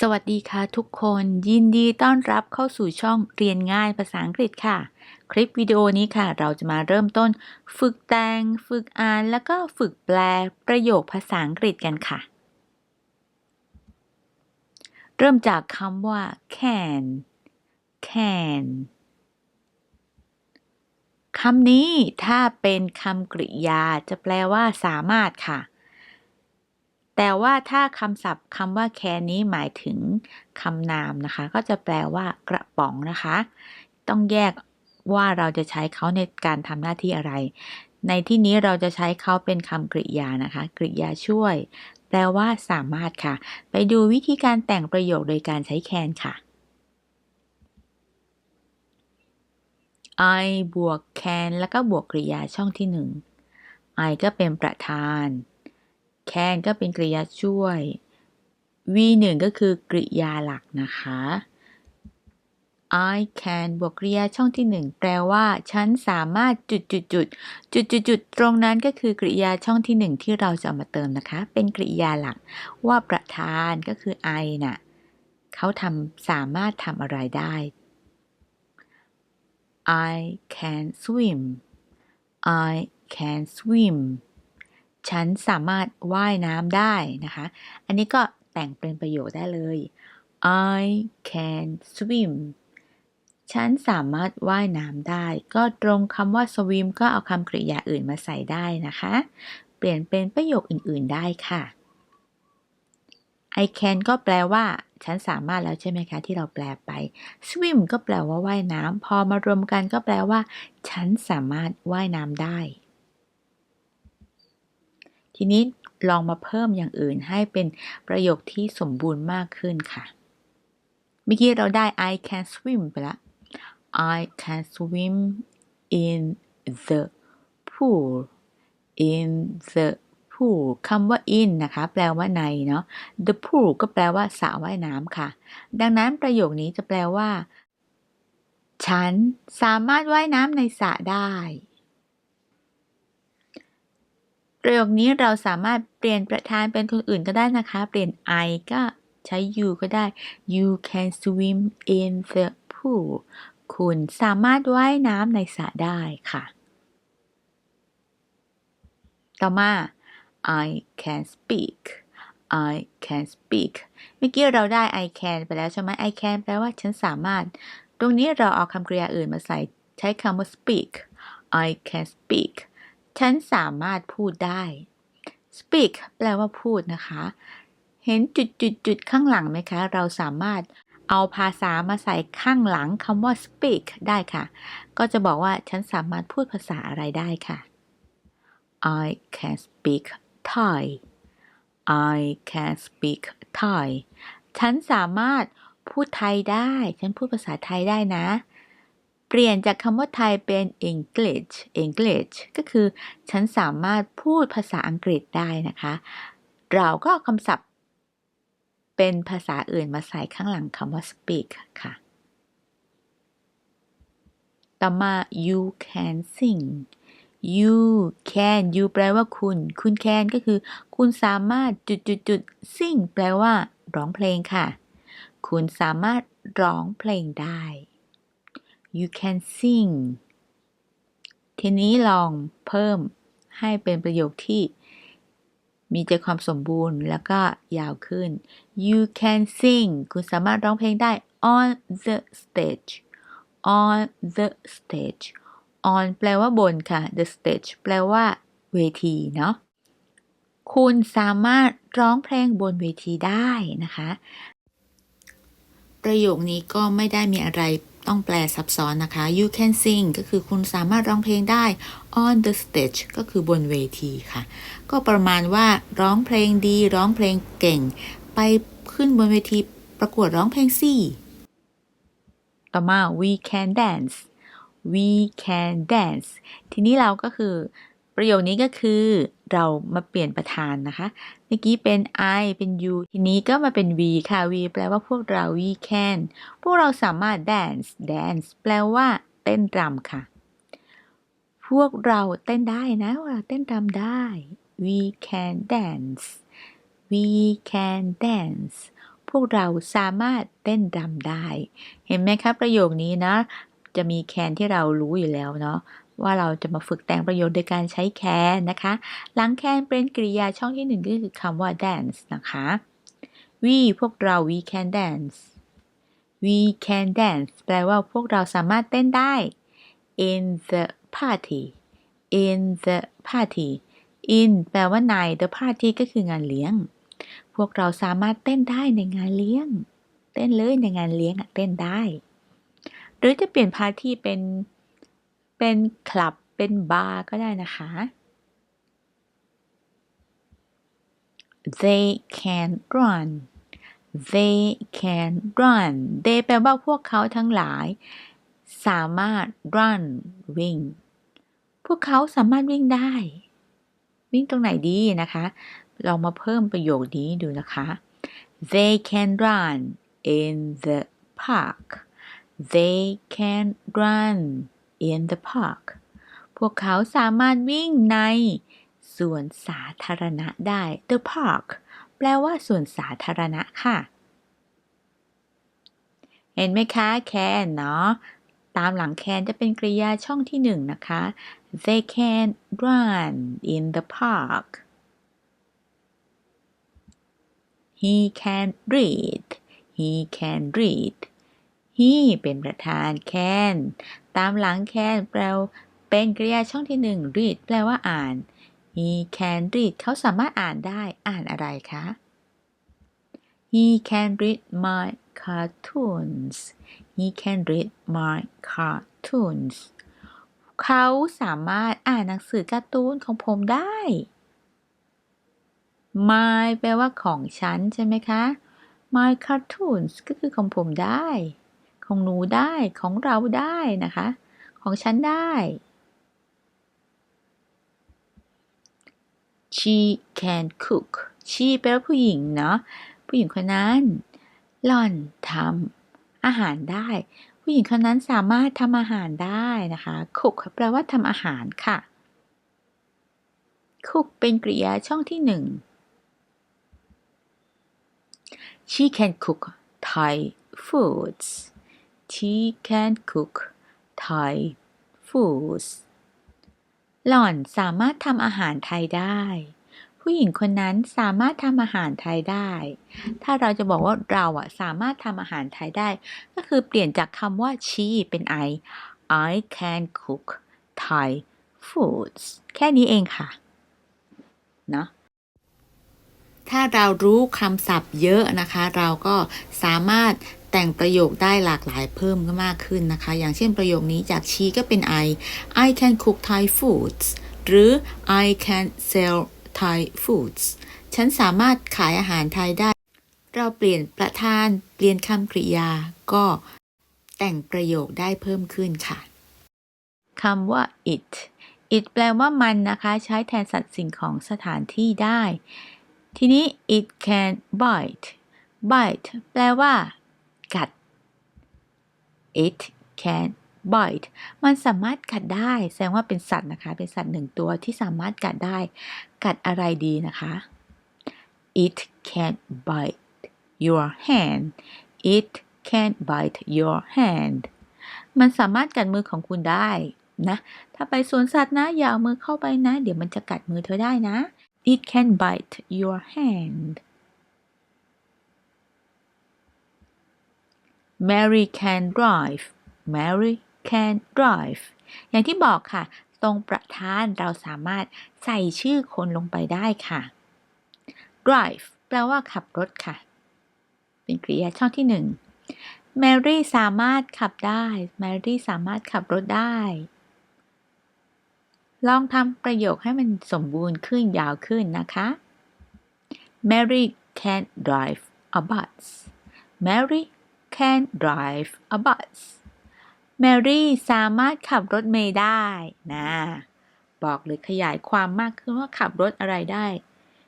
สวัสดีค่ะทุกคน ยินดีต้อนรับเข้าสู่ช่องเรียนง่ายภาษาอังกฤษค่ะ คลิปวิดีโอนี้ค่ะ เราจะมาเริ่มต้น ฝึกแต่ง ฝึกอ่าน แล้วก็ฝึกแปลประโยคภาษาอังกฤษกันค่ะ เริ่มจากคำว่า can can คำนี้ถ้าเป็นคำกริยาจะแปลว่าสามารถค่ะ แต่ว่าถ้าคำศัพท์คำว่า can นี้หมายถึงคำนามนะคะ ก็จะแปลว่ากระป๋องนะคะ ต้องแยกว่าเราจะใช้เขาในการทำหน้าที่อะไร ในที่นี้เราจะใช้เขาเป็นคำกริยานะคะ กริยาช่วย แปลว่าสามารถค่ะ ไปดูวิธีการแต่งประโยคโดยการใช้ can ค่ะ I บวก can แล้วก็บวกกริยาช่องที่หนึ่ง I ก็เป็นประธาน can ก็เป็นกริยาช่วย v1 ก็คือกริยาหลักนะคะ I can บวกกริยาช่องที่หนึ่งแปลว่า ฉันสามารถจุดจุดจุดจุดจุดจุดตรงนั้นก็คือกริยาช่องที่หนึ่งที่เราจะเอามาเติมนะคะ เป็นกริยาหลัก ว่าประธานก็คือ I น่ะเขาทำสามารถทำอะไรได้ I can swim I can swim ฉันสามารถว่ายน้ำได้นะคะ อันนี้ก็แต่งเป็นประโยคได้เลย I can swim ฉันสามารถว่ายน้ำได้ ก็ตรงคำว่า swim ก็เอาคำกริยาอื่นมาใส่ได้นะคะ เปลี่ยนเป็นประโยคอื่นๆได้ค่ะ I can ก็แปลว่า ฉันสามารถแล้วใช่ไหมคะ ที่เราแปลไป swim ก็แปลว่าว่ายน้ำพอมารวมกันก็แปลว่า ฉันสามารถว่ายน้ำได้ ทีนี้ลองมาเพิ่มอย่างอื่นให้เป็นประโยคที่สมบูรณ์มากขึ้นค่ะ เมื่อกี้เราได้ I can swim ไปแล้ว I can swim in the pool in the pool คำว่า in นะคะ แปลว่าในเนาะ the pool ก็แปลว่าสระว่ายน้ำค่ะ ดังนั้นประโยคนี้จะแปลว่า ฉันสามารถว่ายน้ำในสระได้ ประโยคนี้เราสามารถเปลี่ยนประธานเป็นคนอื่นก็ได้นะคะ เปลี่ยน I ก็ใช้ you ก็ได้ you can swim in the pool คุณสามารถว่ายน้ำในสระได้ค่ะ ต่อมา I can speak I can speak เมื่อกี้เราได้ I can ไปแล้วใช่ไหม I can แปลว่าฉันสามารถ ตรงนี้เราเอาคำกริยาอื่นมาใส่ใช้คำว่า speak I can speak ฉันสามารถพูดได้ speak แปลว่าพูดนะคะ เห็นจุดจุดจุดข้างหลังไหมคะ เราสามารถเอาภาษามาใส่ข้างหลังคำว่า speak ได้ค่ะ ก็จะบอกว่าฉันสามารถพูดภาษาอะไรได้ค่ะ I can speak Thai I can speak Thai ฉันสามารถพูดไทยได้ ฉันพูดภาษาไทยได้นะ เปลี่ยนจากคำว่าไทยเป็น English English ก็คือฉันสามารถพูดภาษาอังกฤษได้นะคะ เราก็เอาคำศัพท์ เป็นภาษาอื่นมาใส่ข้างหลังคำว่า speak ค่ะ ต่อมา you can sing you can you แปลว่าคุณ คุณ can ก็คือ คุณสามารถจุดจุดจุด sing แปลว่า ร้องเพลงค่ะ คุณสามารถร้องเพลงได้ you can sing ทีนี้ลองเพิ่มให้เป็นประโยคที่มีใจความสมบูรณ์แล้วก็ยาวขึ้น you can sing คุณสามารถร้องเพลงได้ on the stage on the stage on แปลว่าบนค่ะ the stage แปลว่าเวทีเนาะ คุณสามารถร้องเพลงบนเวทีได้นะคะ ประโยคนี้ก็ไม่ได้มีอะไร ต้องแปลซับซ้อนนะคะ you can sing ก็คือคุณสามารถร้องเพลงได้ on the stage ก็คือบนเวทีค่ะ ก็ประมาณว่าร้องเพลงดีร้องเพลงเก่ง ไปขึ้นบนเวทีประกวดร้องเพลงสิต่อมา we can dance we can dance ทีนี้เราก็คือ ประโยคนี้ก็คือ เรามาเปลี่ยนประธานนะคะ เมื่อกี้เป็น I เป็น you ทีนี้ก็มาเป็น we ค่ะ we แปลว่าพวกเรา we can พวกเราสามารถ dance dance แปลว่าเต้นรำค่ะ พวกเราเต้นได้นะเราเต้นรำได้ we can dance we can dance พวกเราสามารถเต้นรำได้ เห็นไหมคะประโยคนี้นะ จะมีแคนที่เรารู้อยู่แล้วเนาะ ว่าเราจะมาฝึกแต่งประโยคโดยการใช้แคนนะคะ หลังแคนเป็นกริยาช่องที่หนึ่งก็คือคำว่า dance นะคะ we พวกเรา we can dance we can dance แปลว่าพวกเราสามารถเต้นได้ in the party in the party in แปลว่าใน the party ก็คืองานเลี้ยง พวกเราสามารถเต้นได้ในงานเลี้ยง เต้นเลยในงานเลี้ยงอะเต้นได้ หรือจะเปลี่ยน party เป็น เป็นคลับ เป็นบาร์ก็ได้นะคะ they can run they can run they แปลว่าพวกเขาทั้งหลาย สามารถ run วิ่ง พวกเขาสามารถวิ่งได้ วิ่งตรงไหนดีนะคะ ลองมาเพิ่มประโยคนี้ดูนะคะ they can run in the park they can run in the park พวกเขาสามารถวิ่งในสวนสาธารณะได้ the park แปลว่าสวนสาธารณะค่ะ เห็นไหมคะ can เนาะตามหลัง can จะเป็นกริยาช่องที่หนึ่งนะคะ they can run in the park he can read he can read he เป็นประธาน can ตามหลัง can แปลเป็นกริยาช่องที่หนึ่ง read แปลว่าอ่าน he can read เขาสามารถอ่านได้ อ่านอะไรคะ he can read my cartoons he can read my cartoons เขาสามารถอ่านหนังสือการ์ตูนของผมได้ my แปลว่าของฉันใช่ไหมคะ my cartoons ก็คือของผมได้ ของหนูได้ของเราได้นะคะ ของฉันได้ she can cook she แปลว่าผู้หญิงเนาะผู้หญิงคนนั้นหล่อนทำอาหารได้ ผู้หญิงคนนั้นสามารถทำอาหารได้นะคะ cook แปลว่าทำอาหารค่ะ cook เป็นกริยาช่องที่หนึ่ง she can cook Thai foods she can cook Thai foods หล่อนสามารถทำอาหารไทยได้ ผู้หญิงคนนั้นสามารถทำอาหารไทยได้ ถ้าเราจะบอกว่าเราอะสามารถทำอาหารไทยได้ ก็คือเปลี่ยนจากคำว่า she เป็น I I can cook Thai foods แค่นี้เองค่ะ เนาะถ้าเรารู้คำศัพท์เยอะนะคะ เราก็สามารถ แต่งประโยคได้หลากหลายเพิ่มก็มากขึ้นนะคะ อย่างเช่นประโยคนี้จาก she ก็เป็น I I can cook Thai foods หรือ I can sell Thai foods ฉันสามารถขายอาหารไทยได้ เราเปลี่ยนประธาน เปลี่ยนคำกริยา ก็แต่งประโยคได้เพิ่มขึ้นค่ะคำว่า it it แปลว่ามันนะคะ ใช้แทนสัตว์สิ่งของสถานที่ได้ ทีนี้ it can bite bite แปลว่า กัด it can bite มันสามารถกัดได้ แสดงว่าเป็นสัตว์นะคะ เป็นสัตว์หนึ่งตัวที่สามารถกัดได้ กัดอะไรดีนะคะ it can bite your hand it can bite your hand มันสามารถกัดมือของคุณได้นะ ถ้าไปสวนสัตว์นะอย่าเอามือเข้าไปนะ เดี๋ยวมันจะกัดมือเธอได้นะ it can bite your hand Mary can drive Mary can drive อย่างที่บอกค่ะ ตรงประธานเราสามารถใส่ชื่อคนลงไปได้ค่ะ drive แปลว่าขับรถค่ะ เป็นกริยาช่องที่หนึ่ง Mary สามารถขับได้ Mary สามารถขับรถได้ ลองทำประโยคให้มันสมบูรณ์ขึ้นยาวขึ้นนะคะ Mary can drive a bus Mary can drive a bus Mary สามารถขับรถเมล์ได้นะ บอกหรือขยายความมากขึ้นว่าขับรถอะไรได้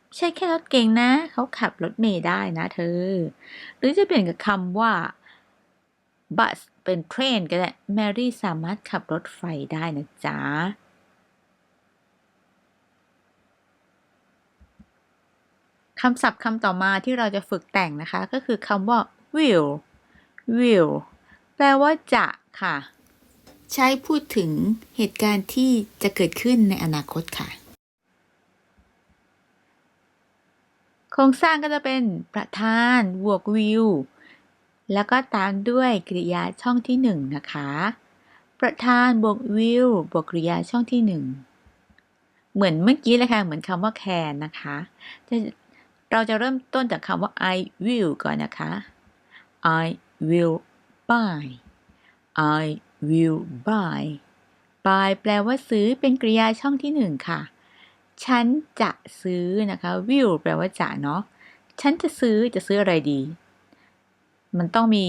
ไม่ใช่แค่รถเก่งนะ เขาขับรถเมล์ได้นะเธอ หรือจะเปลี่ยนกับคำว่า bus เป็นเทรนก็ได้ Mary สามารถขับรถไฟได้นะจ๊ะคคำศัพท์คำต่อมาที่เราจะฝึกแต่งนะคะ ก็คือคำว่า will will แปลว่าจะค่ะ ใช้พูดถึงเหตุการณ์ที่จะเกิดขึ้นในอนาคตค่ะ โครงสร้างก็จะเป็นประธานบวก will แล้วก็ตามด้วยกริยาช่องที่หนึ่งนะคะ ประธานบวก will บวกกริยาช่องที่หนึ่งเหมือนเมื่อกี้เลยค่ะ เหมือนคำว่า can นะคะจะเราจะเริ่มต้นจากคำว่า I will ก่อนนะคะ I will buy I will buy buy แปลว่าซื้อเป็นกริยาช่องที่หนึ่งค่ะ ฉันจะซื้อนะคะ will แปลว่าจะเนาะ ฉันจะซื้อจะซื้ออะไรดี มันต้องมี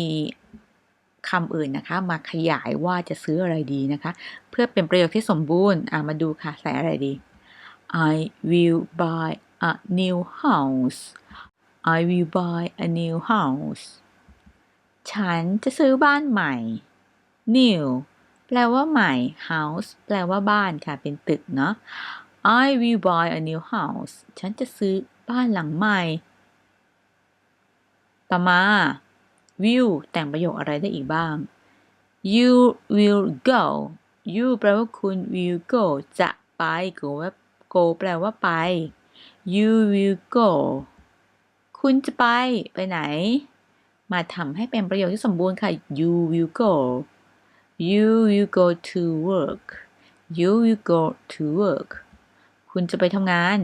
คำอื่นนะคะ มาขยายว่าจะซื้ออะไรดีนะคะ เพื่อเป็นประโยคที่สมบูรณ์อ่ามาดูค่ะ ใส่อะไรดี I will buy a new house I will buy a new house ฉันจะซื้อบ้านใหม่ new แปลว่าใหม่ house แปลว่าบ้านค่ะ เป็นตึกเนาะ I will buy a new house ฉันจะซื้อบ้านหลังใหม่ ต่อมา will แต่งประโยคอะไรได้อีกบ้าง you will go you แปลว่าคุณ will go จะไป go ว่า go แปลว่าไป you will go คุณจะไป ไปไหน มาทำให้เป็นประโยคที่สมบูรณ์ค่ะ you will go you will go to work you will go to work คุณจะไปทำงาน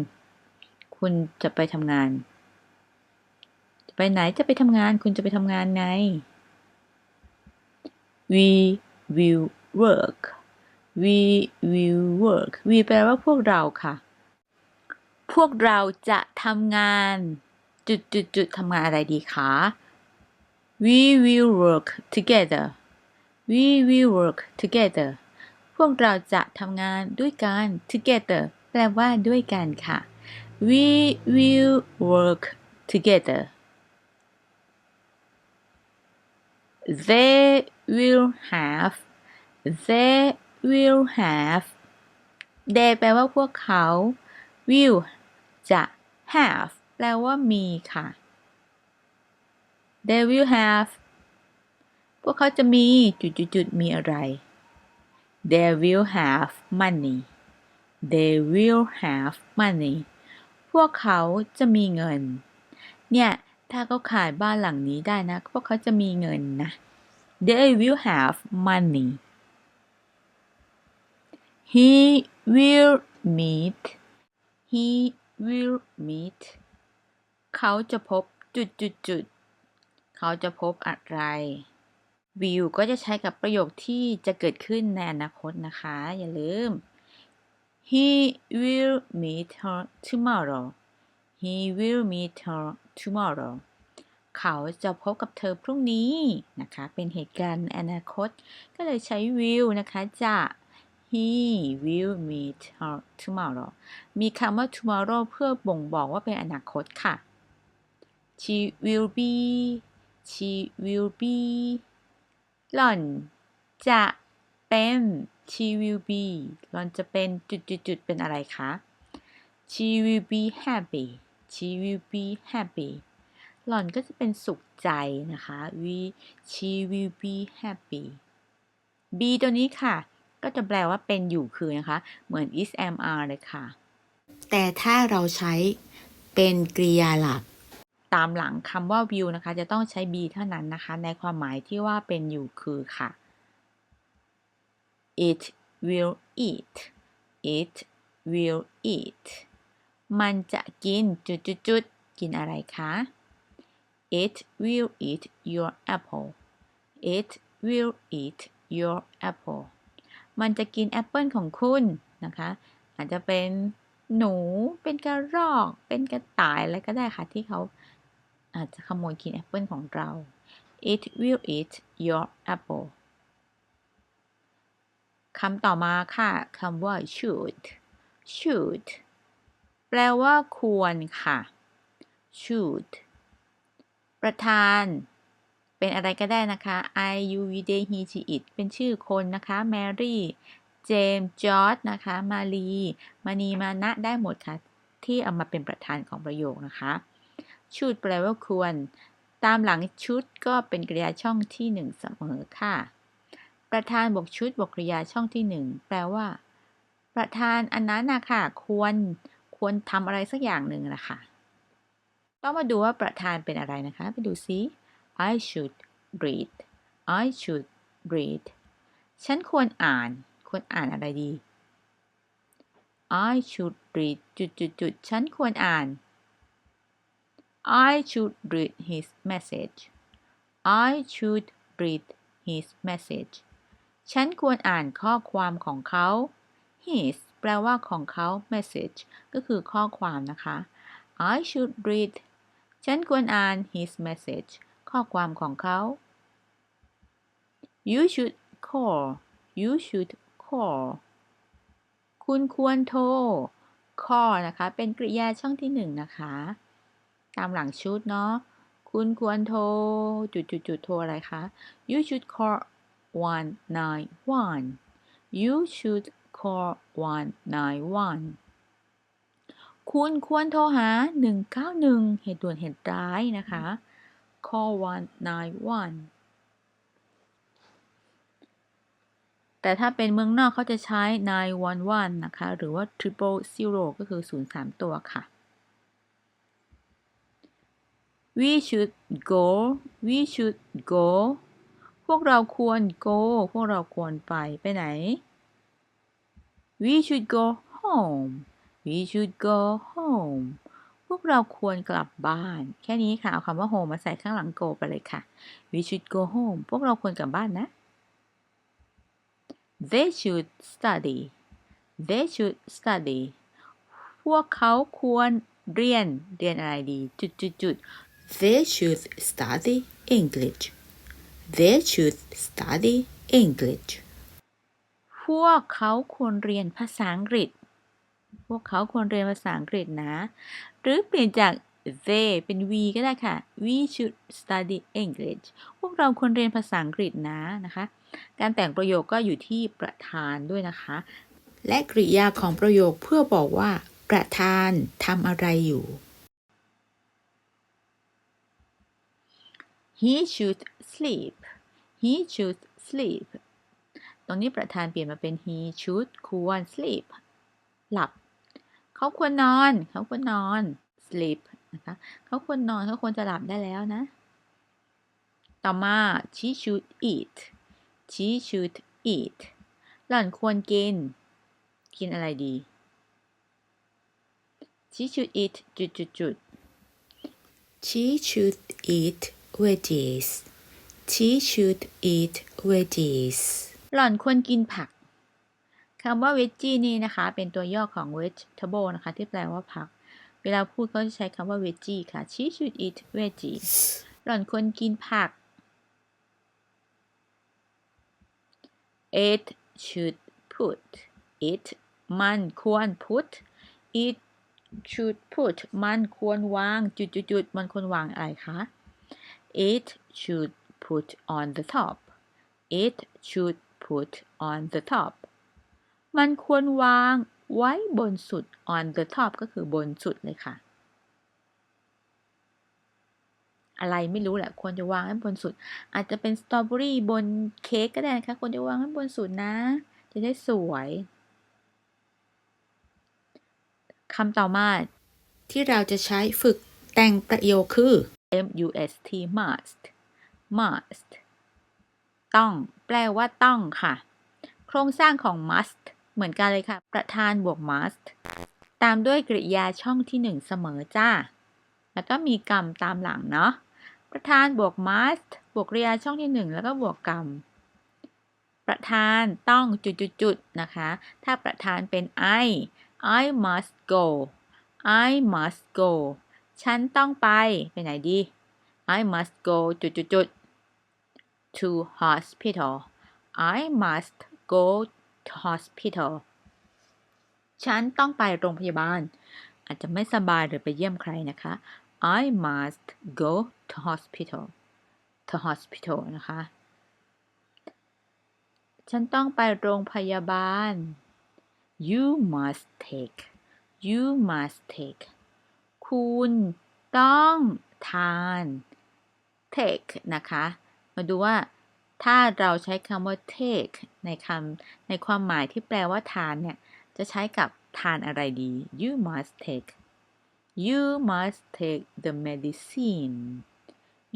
คุณจะไปทำงาน จะไปไหนจะไปทำงาน คุณจะไปทำงานไง we will work we will work we แปลว่าพวกเราค่ะ พวกเราจะทำงาน จุดจุดจุดทำงานอะไรดีคะ we will work together we will work together พวกเราจะทำงานด้วยกัน together แปลว่าด้วยกันค่ะ we will work together they will have they will have they แปลว่าพวกเขา will จะ have แปลว่ามีค่ะ they will have พวกเขาจะมีจุดๆมีอะไร they will have money they will have money พวกเขาจะมีเงิน เนี่ย ถ้าเขาขายบ้านหลังนี้ได้นะ พวกเขาจะมีเงินนะ they will have money he will meet he will meet เขาจะพบจุดจุดจุด เขาจะพบอะไร will ก็จะใช้กับประโยคที่จะเกิดขึ้นในอนาคตนะคะ อย่าลืม he will meet her tomorrow he will meet her tomorrow เขาจะพบกับเธอพรุ่งนี้นะคะ เป็นเหตุการณ์อนาคต ก็เลยใช้ will นะคะจะ he will meet her tomorrow มีคำว่า tomorrow เพื่อบ่งบอกว่าเป็นอนาคตค่ะ she will be she will be หล่อน จะเป็น she will be หล่อนจะเป็นจุดๆเป็นอะไรคะ she will be happy she will be happy หล่อนก็จะเป็นสุขใจนะคะ we she will be happy be ตัวนี้ค่ะ ก็จะแปลว่าเป็นอยู่คือนะคะ เหมือน is am are เลยค่ะ แต่ถ้าเราใช้เป็นกริยาหลัก ตามหลังคำว่า will นะคะ จะต้องใช้ be เท่านั้นนะคะ ในความหมายที่ว่าเป็นอยู่คือค่ะ it will eat it will eat มันจะกินจุดๆๆกินอะไรคะ it will eat your apple it will eat your apple มันจะกินแอปเปิลของคุณนะคะ อาจจะเป็นหนูเป็นกระรอก เป็นกระต่ายอะไรก็ได้ค่ะที่เขา อาจจะขโมยกินแอปเปิลของเรา it will eat your apple คำต่อมาค่ะคำว่า should should แปลว่าควรค่ะ should ประธาน เป็นอะไรก็ได้นะคะ I U V D He She It เป็นชื่อคนนะคะ Mary เจมส์จอร์ดนะคะ มารีมานีมานะได้หมดค่ะ ที่เอามาเป็นประธานของประโยคนะคะ should แปลว่าควร ตามหลัง should ก็เป็นกริยาช่องที่หนึ่งเสมอค่ะ ประธานบวก should บวกกริยาช่องที่หนึ่งแปลว่า ประธานอันนั้นนะค่ะ ควร ควรทำอะไรสักอย่างหนึ่งนะคะต้องมาดูว่าประธานเป็นอะไรนะคะ ไปดูซิ I should read I should read ฉันควรอ่าน ควรอ่านอะไรดี I should read จุดจุดจุดฉันควรอ่าน I should read his message I should read his message ฉันควรอ่านข้อความของเขา his แปลว่าของเขา message ก็คือข้อความนะคะ I should read ฉันควรอ่าน his message ข้อความของเขา You should call you should call คุณควรโทร call นะคะ เป็นกริยาช่องที่หนึ่งนะคะ ตามหลังชุดเนาะคุณควรโทรจุดจุดจุดโทรอะไรคะ You should call 191 You should call 191คุณควรโทรหา 191 เหตุด่วนเหตุร้ายนะคะ call 191แต่ถ้าเป็นเมืองนอกเขาจะใช้ 911 นะคะ หรือว่า triple zero ก็คือ 03 ตัวค่ะ we should go we should go พวกเราควร go พวกเราควรไปไปไหน we should go home we should go home พวกเราควรกลับบ้าน แค่นี้ค่ะ เอาคำว่า home มาใส่ข้างหลัง go ไปเลยค่ะ we should go home พวกเราควรกลับบ้านนะ they should study they should study พวกเขาควรเรียน เรียนอะไรดี จุดจุดจุด They should study English. They should study English. พวกเขาควรเรียนภาษาอังกฤษ พวกเขาควรเรียนภาษาอังกฤษนะ หรือเปลี่ยนจาก they เป็น we ก็ได้ค่ะ we should study English พวกเราควรเรียนภาษาอังกฤษนะนะคะ การแต่งประโยคก็อยู่ที่ประธานด้วยนะคะ และกริยาของประโยคเพื่อบอกว่า ประธานทำอะไรอยู่ he should sleep he should sleep ตรงนี้ประธานเปลี่ยนมาเป็น he should ควร sleep หลับ เขาควรนอน เขาควรนอน sleep นะคะ เขาควรนอน เขาควรจะหลับได้แล้วนะ ต่อมา she should eat she should eat หล่อนควรกิน กินอะไรดี she should eat จุดจุดจุด She should eat veggies. She should eat veggies. หล่อนควรกินผักคำว่า veggie นี่นะคะ เป็นตัวย่อของ vegetable นะคะ ที่แปลว่าผัก เวลาพูดก็จะใช้คำว่า veggie ค่ะ she should eat veggies หล่อนควรกินผัก it should put it มันควร put it should put มันควรวางจุดจุดจุดมันควรวางอะไรคะ it should put on the top it should put on the top มันควรวางไว้บนสุด on the top ก็คือบนสุดเลยค่ะ อะไรไม่รู้แหละ ควรจะวางให้บนสุด อาจจะเป็นสตรอเบอรี่บนเค้กก็ได้นะคะ ควรจะวางให้บนสุดนะ จะได้สวยคำต่อมาที่เราจะใช้ฝึกแต่งประโยคคือ M U S T must must ต้อง แปลว่าต้องค่ะ โครงสร้างของ must เหมือนกันเลยค่ะ ประธานบวก must ตามด้วยกริยาช่องที่หนึ่งเสมอจ้า แล้วก็มีกรรมตามหลังเนาะ ประธานบวก must บวกกริยาช่องที่หนึ่งแล้วก็บวกกรรม ประธานต้องจุดๆๆนะคะ ถ้าประธานเป็น I I must go I must go ฉันต้องไป ไปไหนดี I must go จุดจุดจุด to hospital I must go to hospital ฉันต้องไปโรงพยาบาล อาจจะไม่สบายหรือไปเยี่ยมใครนะคะ I must go to hospital to hospital นะคะ ฉันต้องไปโรงพยาบาล you must take you must take คุณต้องทาน take นะคะ มาดูว่า ถ้าเราใช้คำว่า take ในคำในความหมายที่แปลว่าทานเนี่ย จะใช้กับทานอะไรดี you must take you must take the medicine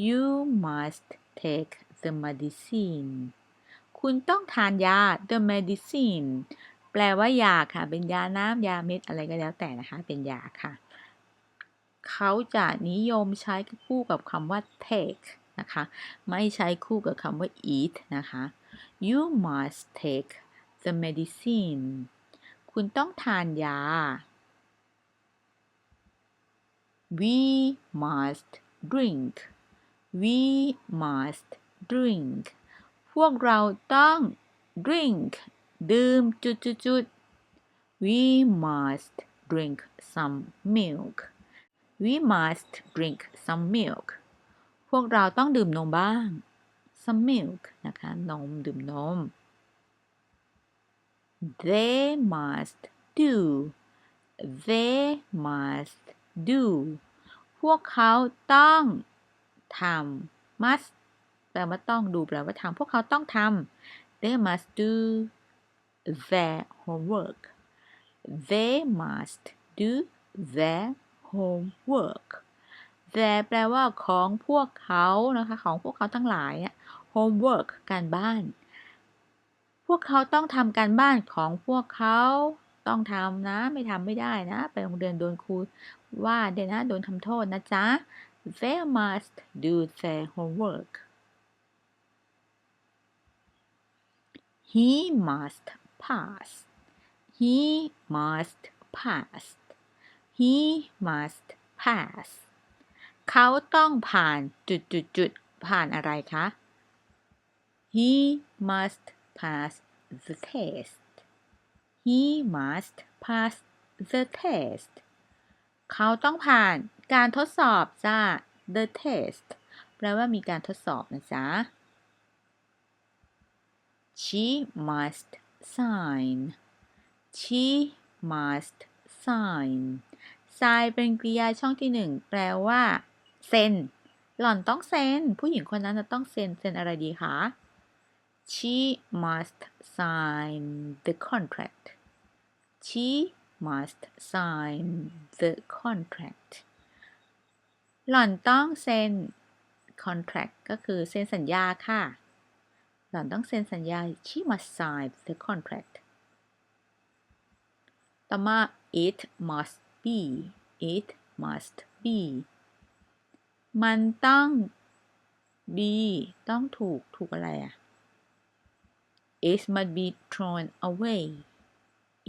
you must take the medicine คุณต้องทานยา the medicine แปลว่ายาค่ะ เป็นยาน้ำยาเม็ดอะไรก็แล้วแต่นะคะ เป็นยาค่ะ เขาจะนิยมใช้คู่กับคำว่า take นะคะ ไม่ใช้คู่กับคำว่า eat นะคะ you must take the medicine คุณต้องทานยา we must drink we must drink พวกเราต้อง drink ดื่มจุดจุดจุด we must drink some milk we must drink some milk พวกเราต้องดื่มนมบ้าง some milk นะคะ นม ดื่มนม they must do they must do พวกเขาต้องทำ must แปลว่าต้องดูแปลว่าทำพวกเขาต้องทำ they must do their homework they must do their homework their แปลว่าของพวกเขานะคะ ของพวกเขาทั้งหลายอะ homework การบ้าน พวกเขาต้องทำการบ้านของพวกเขาต้องทำนะ ไม่ทำไม่ได้นะ ไปโรงเรียนโดนครูว่าเดี๋ยวนะ โดนทำโทษนะจ๊ะ they must do their homework he must pass he must pass he must pass เขาต้องผ่านจุดจุดจุดผ่านอะไรคะ he must pass the test he must pass the test เขาต้องผ่านการทดสอบจ้า the test แปลว่ามีการทดสอบนะจ๊ะ she must sign she must sign sign เป็นกริยาช่องที่หนึ่งแปลว่าเซ็น หล่อนต้องเซ็น ผู้หญิงคนนั้นจะต้องเซ็น เซ็นอะไรดีคะ she must sign the contract she must sign the contract หล่อนต้องเซ็น contract ก็คือเซ็นสัญญาค่ะ หล่อนต้องเซ็นสัญญา she must sign the contract ต่อมา it must be it must be มันต้อง be ต้องถูก ถูกอะไรอะ it must be thrown away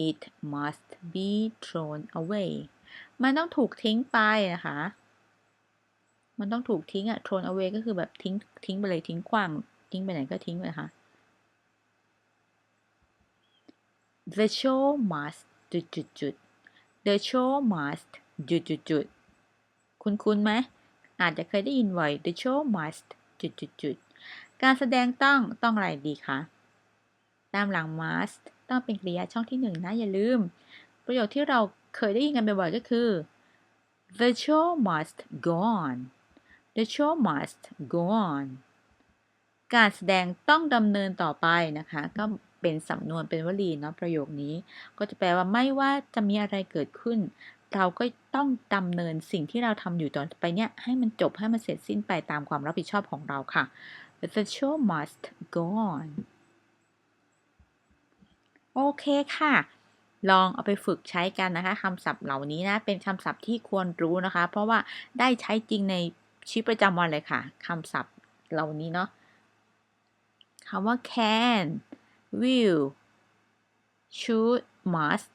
it must be thrown away มันต้องถูกทิ้งไปนะคะ มันต้องถูกทิ้งอะ thrown away ก็คือแบบทิ้ง ทิ้งไปเลยทิ้งขว้าง ทิ้งไปไหนก็ทิ้งไปค่ะ the show must จุดจุดจุด the show must จุดจุดจุดคุณคุณไหม อาจจะเคยได้ยินบ่อย the show must จุดจุดจุดการแสดงต้องต้องอะไรดีคะ ตามหลัง must ต้องเป็นกริยาช่องที่หนึ่งนะอย่าลืม ประโยคที่เราเคยได้ยินกันบ่อยๆก็คือ the show must go on the show must go on การแสดงต้องดำเนินต่อไปนะคะ ก็ เป็นสำนวนเป็นวลีเนาะประโยคนี้ ก็จะแปลว่าไม่ว่าจะมีอะไรเกิดขึ้น เราก็ต้องดำเนินสิ่งที่เราทำอยู่ต่อไปเนี่ยให้มันจบให้มันเสร็จสิ้นไปตามความรับผิดชอบของเราค่ะ the show must go on โอเคค่ะ ลองเอาไปฝึกใช้กันนะคะคำศัพท์เหล่านี้นะ เป็นคำศัพท์ที่ควรรู้นะคะ เพราะว่าได้ใช้จริงในชีวิตประจำวันเลยค่ะคำศัพท์เหล่านี้เนาะคำว่า can will should must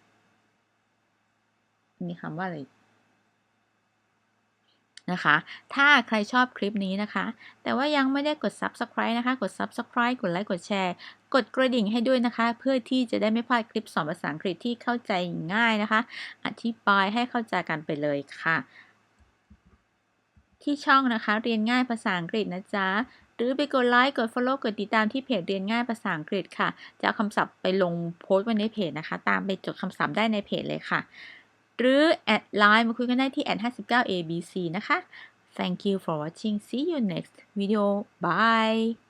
มีคำว่าอะไรนะคะ ถ้าใครชอบคลิปนี้นะคะ แต่ว่ายังไม่ได้กด subscribe นะคะ กด subscribe กดไลค์ กดแชร์ กดกระดิ่งให้ด้วยนะคะ เพื่อที่จะได้ไม่พลาดคลิปสอนภาษาอังกฤษที่เข้าใจง่ายนะคะ อธิบายให้เข้าใจกันไปเลยค่ะ ที่ช่องนะคะ เรียนง่ายภาษาอังกฤษนะจ๊ะ หรือไปกดไลค์กด follow กดติดตามที่เพจเรียนง่ายภาษาอังกฤษค่ะ จะเอาคำศัพท์ไปลงโพสต์ไว้ในเพจนะคะ ตามไปจดคำศัพท์ได้ในเพจเลยค่ะ หรือแอดไลน์มาคุยกันได้ที่แอด59 abc นะคะ Thank you for watching see you next video bye